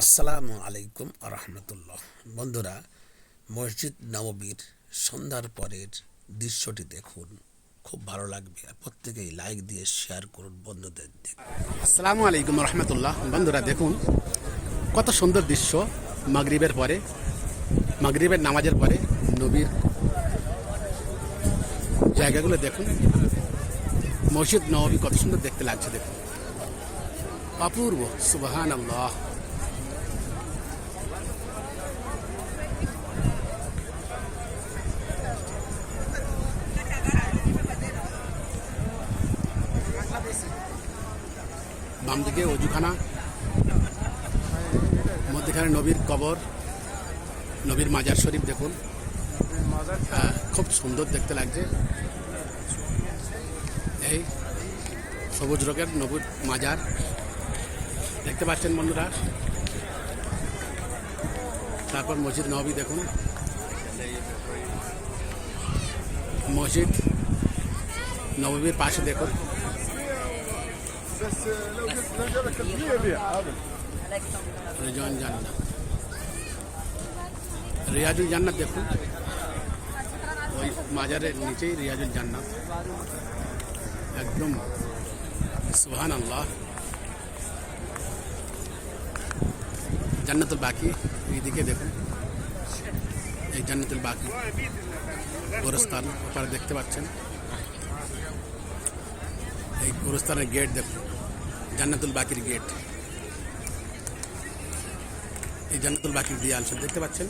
আসসালামু আলাইকুম রহমতুল্লাহ বন্ধুরা, মসজিদ নববীর সন্ধ্যার পরের দৃশ্যটি দেখুন। খুব ভালো লাগবে আর প্রত্যেকেই লাইক দিয়ে শেয়ার করুন, বন্ধুদের আসসালামু আলাইকুম রহমতুল্লাহ বন্ধুরা, দেখুন, কত সুন্দর দৃশ্য মাগরিবের পরে, মাগরিবের নামাজের পরে নবীর জায়গাগুলো দেখুন। মসজিদ নবী কত সুন্দর দেখতে লাগছে, দেখুন। অপূর্ব সুবাহান আল্লাহ বাম দিকে অজুখানা, মধ্যখানে নবীর কবর, নবীর মাজার শরীফ দেখুন। খুব সুন্দর দেখতে লাগছে। এই সবুজ রঙের নবীর মাজার। দেখতে পাচ্ছেন বন্ধুরা? তারপর মসজিদ নবী দেখুন। মসজিদ নবীর পাশে দেখুন। بس لو قلت لو جابك الكمية بيع هذا রেজন জান্নাত রিয়াজুল জান্নাত দেখুন ওই মাজারের নিচেই রিয়াজুল জান্নাত একদম সুহান আল্লাহ জান্নাতুল বাকি এইদিকে দেখুন এই জান্নাতুল বাকি গোরস্থান আপনারা দেখতে পাচ্ছেন এই গোরস্থানের গেট দেখুন জান্নাতুল বাকির গেট এই জান্নাতুল বাকির দিয়াল সব দেখতে পাচ্ছেন?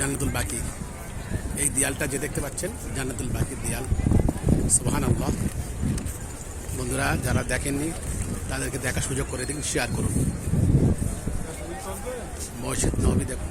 জান্নাতুল বাকি এই দিয়ালটা যে দেখতে পাচ্ছেন, জান্নাতুল বাকির দিয়াল। সুবাহান আল্লাহ বন্ধুরা, যারা দেখেননি, তাদেরকে দেখার সুযোগ করে দিন শেয়ার করুন। মসজিদ নবী দেখুন।